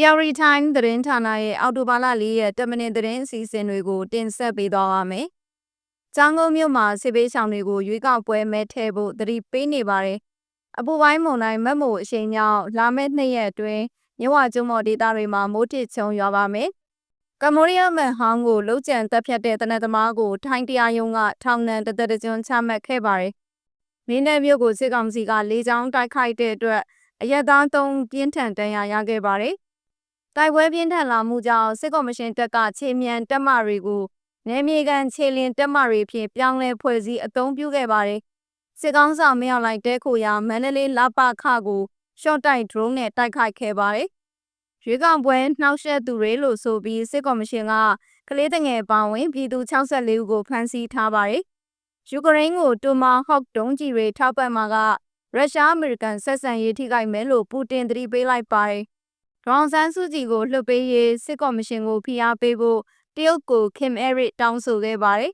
ARD Time သတင်းဌာနရဲ့အော်တိုဘာလ၄ရက်တမနစ်သတင်းအစီအစဉ်တွေကိုတင်ဆက်ပေးသွားပါမယ်။ကျောင်းကုန်းမြို့မှာစစ်ပေးဆောင်တွေကိုရွေးကောက်ပွဲမဲထဲဖို့သတိပေးနေပါတယ်။အပူပိုင်းမုန်တိုင်းမက်မိုအရှိန်ကြောင့်လာမယ့်နှစ်ရက်အတွင်းမြဝကျွန်းမော်ဒေသတွေမှာမိုးတစ်ချုံရွာပါမယ်။ကမ္ဘောဒီးယားမန်ဟောင်းကိုလှုပ်ကြံတက်ဖြတ်တဲ့တနက်သမားကိုထိုင်းတရားရုံးကထောင်ဒဏ်တစ်သက်တစ်ကျွန်းချမှတ်ခဲ့ပါတယ်။မင်းတပ်မြို့ကိုစစ်ကောင်စီကလေကြောင်းတိုက်ခိုက်တဲ့အတွက်အရက်သားသုံးပြင်းထန်တန်းရာရခဲ့ပါတယ်။ တိုက်ပွဲပြင်းထန်လာမှုကြောင့်စစ်ကော်မရှင်တပ်ကခြေမြန်တပ်မတွေကိုနယ်မြေကန်ခြေလင်တပ်မတွေဖြင့်ပြောင်းလဲဖွဲ့စည်းအသုံးပြုခဲ့ပါတယ်။စစ်ကောင်းဆောင်မရောက်လိုက်တဲခိုရာမန္တလေးလပခကိုရှော့တိုက်ဒရုန်းနဲ့တိုက်ခိုက်ခဲ့ပါတယ်။ရွေးကောက်ပွဲနှောက်ယှက်သူတွေလို့ဆိုပြီးစစ်ကော်မရှင်ကကလေးတငယ်ပောင်ဝင်ပြည်သူ64ဦးကိုဖမ်းဆီးထားပါတယ်။ယူကရိန်းကိုတူမာဟော့ဒုံးကြီးတွေထောက်ပံ့မှာကရုရှားအမေရိကန်ဆက်ဆံရေးထိခိုက်မယ်လို့ပူတင်သတိပေးလိုက်ပါတယ်။ ဒေါန်ဆန်းစုကြည်ကိုလှုပ်ပေးရေးစစ်ကော်မရှင်ကိုဖိအားပေးဖို့တရုတ်ကိုခင်အဲရစ်တောင်းဆိုခဲ့ပါတယ်